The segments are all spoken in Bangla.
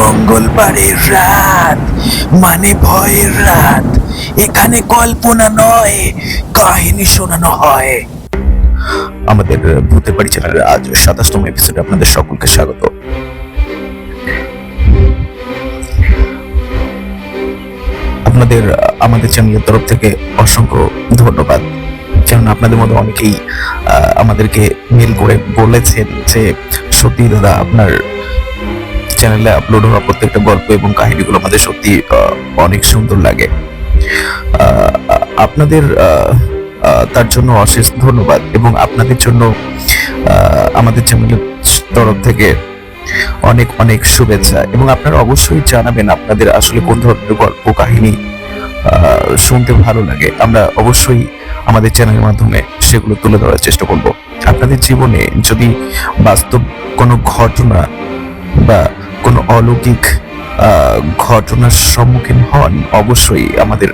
মঙ্গলবারের রাত মানে ভয়ের রাত। এখানে কল্পনা নয়, কাহিনী শোনানো হয়। আমাদের ভূতের বাড়ি চ্যানেলের আজ সাতাশতম এপিসোডে আপনাদের সকলকে স্বাগত। আপনাদের, আমাদের চ্যানেলের তরফ থেকে অসংখ্য ধন্যবাদ। যেমন আপনাদের মধ্যে অনেকেই আমাদেরকে মেল করে বলেছেন যে সত্যি দাদা, আপনার চ্যানেলে আপলোড হওয়া প্রত্যেকটা গল্প এবং কাহিনীগুলো আমাদের সত্যি অনেক সুন্দর লাগে। আপনাদের তার জন্য অশেষ ধন্যবাদ এবং আপনাদের জন্য আমাদের চ্যানেলের তরফ থেকে অনেক অনেক শুভেচ্ছা। এবং আপনারা অবশ্যই জানাবেন আপনাদের আসলে কোন ধরনের গল্প, কাহিনী শুনতে ভালো লাগে। আমরা অবশ্যই আমাদের চ্যানেলের মাধ্যমে সেগুলো তুলে ধরার চেষ্টা করব। আপনাদের জীবনে যদি বাস্তব কোনো ঘটনা বা কোনো অলৌকিক ঘটনার সম্মুখীন হন, অবশ্যই আমাদের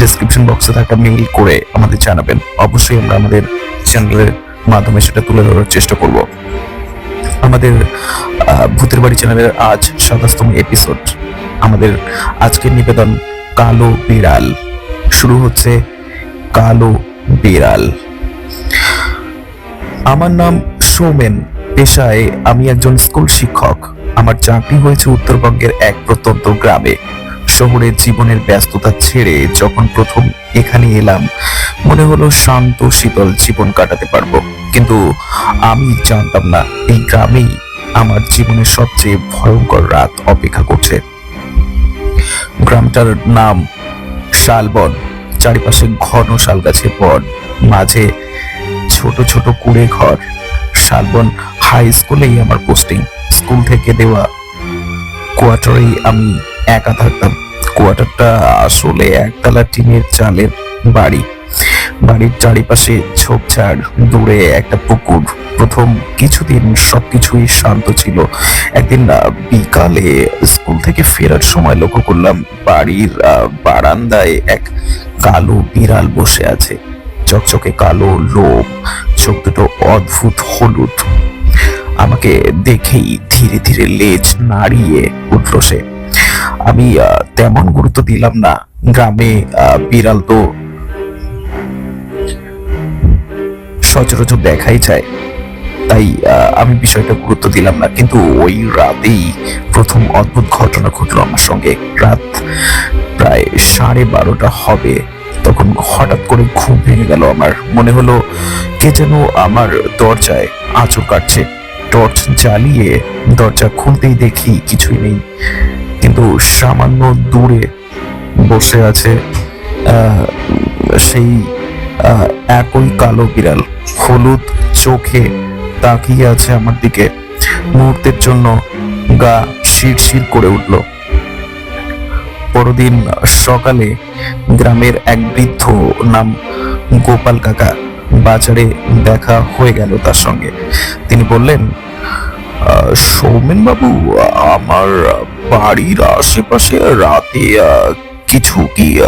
ডেসক্রিপশন বক্সে থাকা মেইল করে আমাদের জানাবেন। অবশ্যই আমরা আমাদের চ্যানেলের মাধ্যমে সেটা তুলে ধরার চেষ্টা করব। আমাদের ভূতের বাড়ি চ্যানেলের আজ সাতাশতম এপিসোড আমাদের আজকের নিবেদন, কালো বিড়াল। শুরু হচ্ছে কালো বিড়াল। আমার নাম সৌমেন। পেশায় আমি একজন স্কুল শিক্ষক। আমার চাকরি হয়েছে উত্তরবঙ্গের এক প্রত্যন্ত গ্রামে। শহরের জীবনের ব্যস্ততা ছেড়ে যখন প্রথম এখানে এলাম, মনে হলো শান্ত, শীতল জীবন কাটাতে পারব। কিন্তু আমি জানতাম না, এই গ্রামেই আমার জীবনের সবচেয়ে ভয়ঙ্কর রাত অপেক্ষা করছে। গ্রামটার নাম শালবন, চারিপাশে ঘন শাল গাছের বন, মাঝে ছোট ছোট কুড়ে ঘর। শালবন হাই স্কুলেই আমার পোস্টিং স্কুল থেকে দেওয়া কোয়ার্টারেই আমি একা থাকতাম। কোয়ার্টারটা আসলে একতলা টিনের চালের বাড়ি। বাড়ির চারিপাশে ঝোপঝাড়, দূরে একটা পুকুর। প্রথম কিছুদিন সবকিছুই শান্ত ছিল। একদিন বিকালে স্কুল থেকে ফেরার সময় লক্ষ্য করলাম বাড়ির বারান্দায় এক কালো বিড়াল বসে আছে। চকচকে কালো লোম, চোখ দুটো অদ্ভুত হলুদ। আমাকে দেখেই ধীরে ধীরে লেজ নাড়িয়ে উঠল সে। আমি তেমন গুরুত্ব দিলাম না। গ্রামে বিড়াল তো সচরাচর দেখাই যায়। তাই আমি বিষয়টা গুরুত্ব দিলাম না। কিন্তু ওই রাতেই প্রথম অদ্ভুত ঘটনা ঘটলো আমার সঙ্গে। রাত প্রায় সাড়ে বারোটা হবে। তখন হঠাৎ করে ঘুম ভেঙে গেল আমার। মনে হলো কে যেন আমার দরজায় আঁচড় কাটছে। টর্চ জ্বালিয়ে দরজা খুলতেই দেখি কিছুই নেই। কিন্তু সামান্য দূরে বসে আছে সেই একই কালো বিড়াল। হলুদ চোখে তাকিয়ে আছে আমার দিকে। মুহূর্তের জন্য গা শিরশির করে উঠল। পরদিন সকালে গ্রামের এক বৃদ্ধ নাম গোপাল কাকা বাজারে দেখা হয়ে গেল তার সঙ্গে। তিনি বললেন "আহ, সৌমেন বাবু আমার বাড়ির আশেপাশে রাতে কিছু কি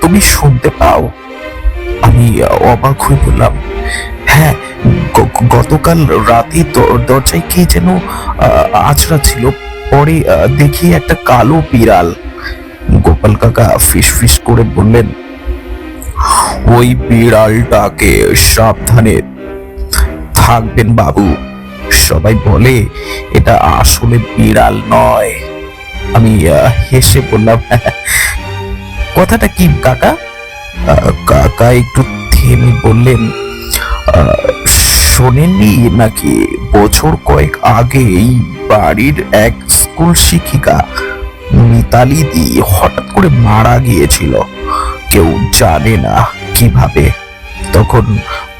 তুমি শুনতে পাও? আমি অবাক হয়ে বললাম হ্যাঁ গতকাল রাতে দরজায় কে যেন আঁচড়া ছিল। পরে দেখি একটা কালো বিড়াল। গোপাল কাকা ফিস ফিস করে বললেন ওই বিড়ালটাকে সাবধানে থাকবেন বাবু। সবাই বলে, এটা আসলে বিড়াল নয়। আমি হেসে বললাম কথাটা কি, কাকা? কাকা একটু থেমে বললেন শোনেননি নাকি বছর কয়েক আগে এই বাড়ির এক স্কুল শিক্ষিকা মিতালি দি হঠাৎ করে মারা গিয়েছিল? কেউ জানে না কীভাবে। তখন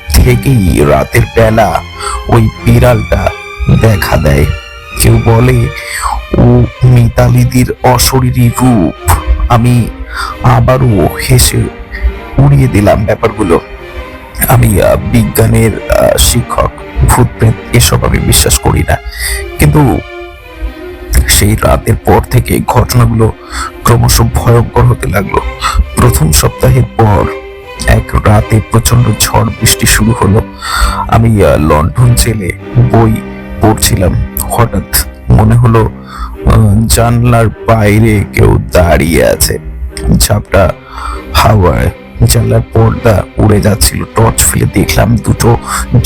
থেকেই রাতের বেলা ওই বিড়ালটা দেখা দেয়। কেউ বলে, ও মিতালিদির অশরীরী রূপ। আমি আবারও হেসে উড়িয়ে দিলাম ব্যাপারগুলো। আমি বিজ্ঞানের শিক্ষক ভূত প্রেত এসব আমি বিশ্বাস করি না। কিন্তু সেই রাতের পর থেকে ঘটনাগুলো ক্রমশ ভয়ঙ্কর হতে লাগল। প্রথম সপ্তাহের পর এক রাতে প্রচণ্ড ঝড় বৃষ্টি শুরু হলো। আমি লন্ডন জেলে বই পড়ছিলাম। হঠাৎ মনে হলো জানলার বাইরে কেউ দাঁড়িয়ে আছে। ঝাপটা হাওয়ায় জানলার পর্দা উড়ে যাচ্ছিল। টর্চ ফেলে দেখলাম দুটো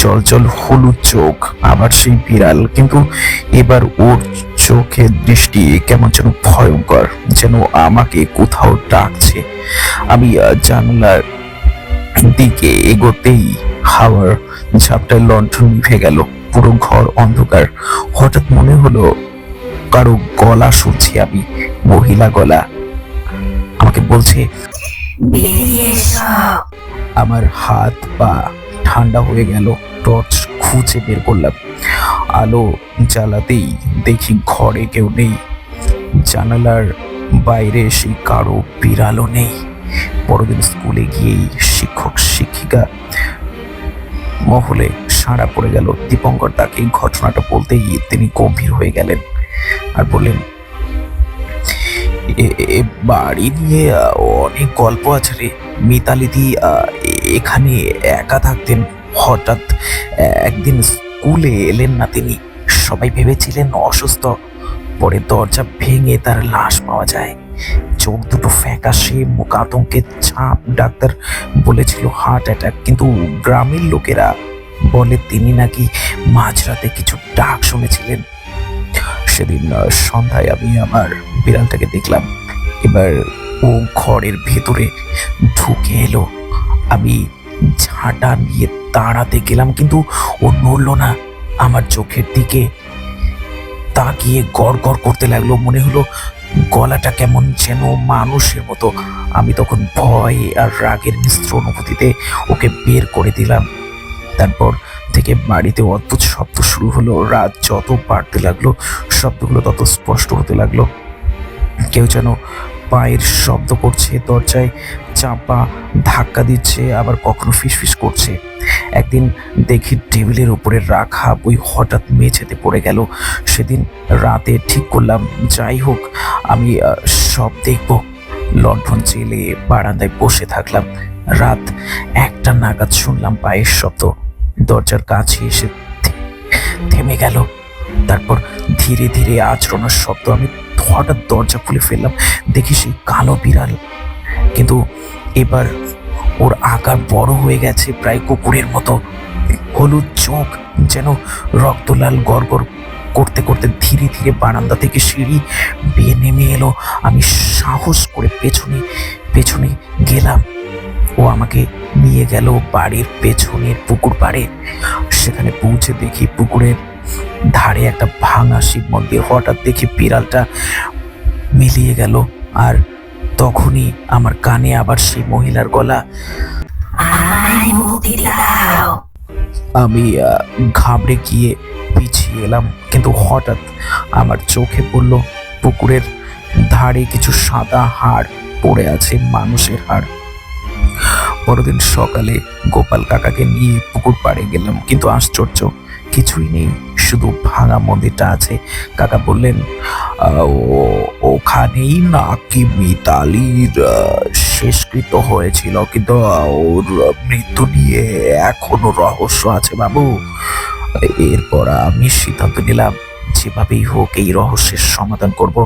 জল জল হলুদ চোখ, আবার সেই বিড়াল। কিন্তু এবার ওর চোখের দৃষ্টি কেমন যেন ভয়ঙ্কর, যেন আমাকে কোথাও ডাকছে। আমি জানলার দিকে এগোতেই হাওয়ার ঝাপটায় লণ্ঠন নিভে গেল। পুরো ঘর অন্ধকার। হঠাৎ মনে হলো কারও গলা শুনছি আমি, মহিলা গলা। আমাকে বলছে আমার হাত পা ঠান্ডা হয়ে গেল, টর্চ খুঁজে বের করলাম। আলো জ্বালাতেই দেখি ঘরে কেউ নেই। জানালার বাইরে সেই কারও বিড়ালও নেই। পরদিন স্কুলে গিয়েই শিক্ষক শিক্ষিকা মহলে সাড়া পড়ে গেল। দীপঙ্কর তাকে ঘটনাটা বলতেই তিনি গম্ভীর হয়ে গেলেন আর বললেন বাড়ি নিয়ে অনেক গল্প আছে রে। মিতালিদি এখানে একা থাকতেন। হঠাৎ একদিন স্কুলে এলেন না তিনি। সবাই ভেবেছিলেন অসুস্থ। পরে দরজা ভেঙে তার লাশ পাওয়া যায়। চোখ দুটো ফ্যাকাশে, মুখ আতঙ্কের ছাপ, ডাক্তার বলেছিল হার্ট অ্যাটাক। কিন্তু গ্রামের লোকেরা বলে তিনি নাকি মাঝরাতে কিছু ডাক শুনেছিলেন। সেদিন সন্ধ্যায় আমি আমার বিড়ালটাকে দেখলাম। এবার ও ঘরের ভেতরে ঢুকে এলো। আমি ঝাঁটা নিয়ে তাড়াতে গেলাম, কিন্তু ও নড়লো না। আমার চোখের দিকে তাকিয়ে গড় গড় করতে লাগল। মনে হলো গলাটা কেমন যেন মানুষের মতো। আমি তখন ভয় আর রাগের মিশ্র অনুভূতিতে ওকে বের করে দিলাম। তারপর থেকে বাড়িতে অদ্ভুত শব্দ শুরু হলো। রাত যত বাড়তে লাগল, শব্দগুলো তত স্পষ্ট হতে লাগল। কেউ যেন পায়ের শব্দ করছে দরজায়। চাপা, ধাক্কা দিচ্ছে, আবার কখনো ফিসফিস করছে। একদিন দেখি টেবিলের উপরে রাখা বই হঠাৎ মেঝেতে পড়ে গেল। সেদিন রাতে ঠিক করলাম, যাই হোক, আমি সব দেখব। লণ্ঠন জেলে বারান্দায় বসে থাকলাম। রাত একটা নাগাদ শুনলাম পায়ের শব্দ। দরজার কাছে এসে থেমে গেল। তারপর ধীরে ধীরে আচরণের শব্দ আমি হঠাৎ দরজা খুলে ফেললাম। দেখি সেই কালো বিড়াল কিন্তু এবার ওর আকার বড় হয়ে গেছে প্রায় কুকুরের মতো। হলুদ চোখ যেন রক্তলাল গড়গড় করতে করতে ধীরে ধীরে বারান্দা থেকে সিঁড়ি বেয়ে নেমে এলো। আমি সাহস করে পেছনে পেছনে গেলাম। ও আমাকে নিয়ে গেল বাড়ির পেছনের পুকুর পাড়ে। সেখানে পৌঁছে দেখি পুকুরের ধারে একটা ভাঙা শিব মন্দির হঠাৎ দেখি বিড়ালটা মিলিয়ে গেল আর তখনই আমার কানে আবার সেই মহিলার গলা আমি ঘাবড়ে গিয়ে পিছিয়ে এলাম। কিন্তু হঠাৎ আমার চোখে পড়ল পুকুরের ধারে কিছু সাদা হাড় পড়ে আছে মানুষের হাড়। পরদিন সকালে গোপাল কাকাকে নিয়ে পুকুর পাড়ে গেলাম কিন্তু আশ্চর্য কিছুই নেই। শুধু ভাঙা মন্দিরটা আছে। কাকা বললেন ওখানেই নাকি মিতালির শেষকৃত হয়েছিল। কিন্তু ওর মৃত্যু নিয়ে এখনও রহস্য আছে বাবু। এরপর আমি সিদ্ধান্ত নিলাম, যেভাবেই হোক এই রহস্যের সমাধান করব,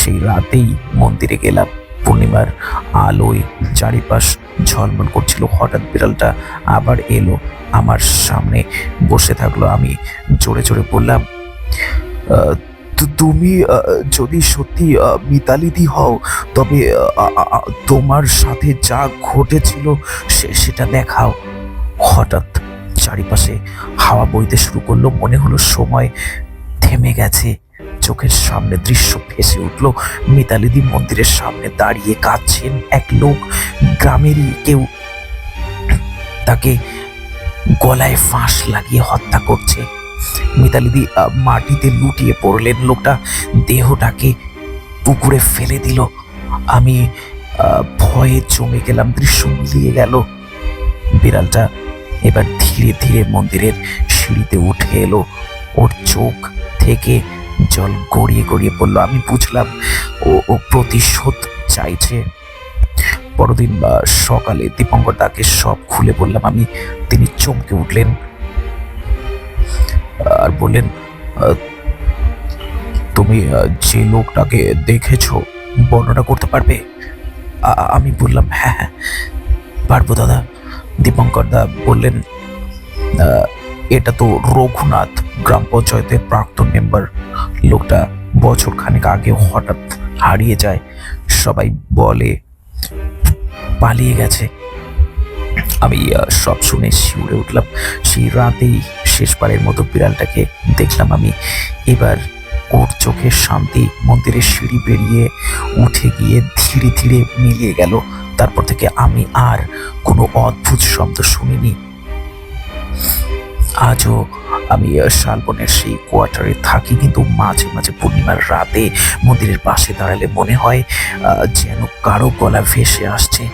সেই রাতেই মন্দিরে গেলাম। পূর্ণিমার আলোয় চারিপাশ ঝলমল করছিল। হঠাৎ বিড়ালটা আবার এলো আমার সামনে। বসে থাকল আমি। জোরে জোরে বললাম "আহ, তুমি যদি সত্যি মিতালিদি হও তবে তোমার সাথে যা ঘটেছিল সে- সেটা দেখাও। হঠাৎ চারিপাশে হাওয়া বইতে শুরু করল। মনে হলো সময় থেমে গেছে। চোখের সামনে দৃশ্য ভেসে উঠল। মিতালিদি মন্দিরের সামনে দাঁড়িয়ে কাঁদছেন এক লোক। গ্রামেরই কেউ তাকে গলায় ফাঁস লাগিয়ে হত্যা করছে। মিতালিদি মাটিতে লুটিয়ে পড়লেন। লোকটা দেহটাকে পুকুরে ফেলে দিল। আমি ভয়ে জমে গেলাম। দৃশ্য মিলিয়ে গেল। বিড়ালটা এবার ধীরে ধীরে মন্দিরের সিঁড়িতে উঠে এলো। ওর চোখ থেকে জল গড়িয়ে গড়িয়ে পড়ল আমি বুঝলাম, ও ও প্রতিশোধ চাইছে। পরদিন সকালে দীপঙ্কর তাকে সব খুলে বললাম, আমি, তিনি চমকে উঠলেন। আর বললেন তুমি যে লোকটাকে দেখেছ, বর্ণনা করতে পারবে? আমি বললাম হ্যাঁ হ্যাঁ পারব দাদা। দীপঙ্কর দা বললেন এটা তো রঘুনাথ গ্রাম পঞ্চায়েতের প্রাক্তন মেম্বার। লোকটা বছর খানেক আগে হঠাৎ হারিয়ে যায়, সবাই বলে, পালিয়ে গেছে। আমি সব শুনে শিউরে উঠলাম। সেই রাতেই শেষবারের মতো বিড়ালটাকে দেখলাম আমি। এবার ওর চোখের শান্তি, মন্দিরের সিঁড়ি পেরিয়ে উঠে গিয়ে ধীরে ধীরে মিলিয়ে গেল। তারপর থেকে আমি আর কোনো অদ্ভুত শব্দ শুনিনি। আজও আমি শালবনের সেই কোয়ার্টারে থাকি, কিন্তু মাঝে মাঝে পূর্ণিমার রাতে মন্দিরের পাশে দাঁড়ালে মনে হয় যেন কারও গলা ভেসে আসছে।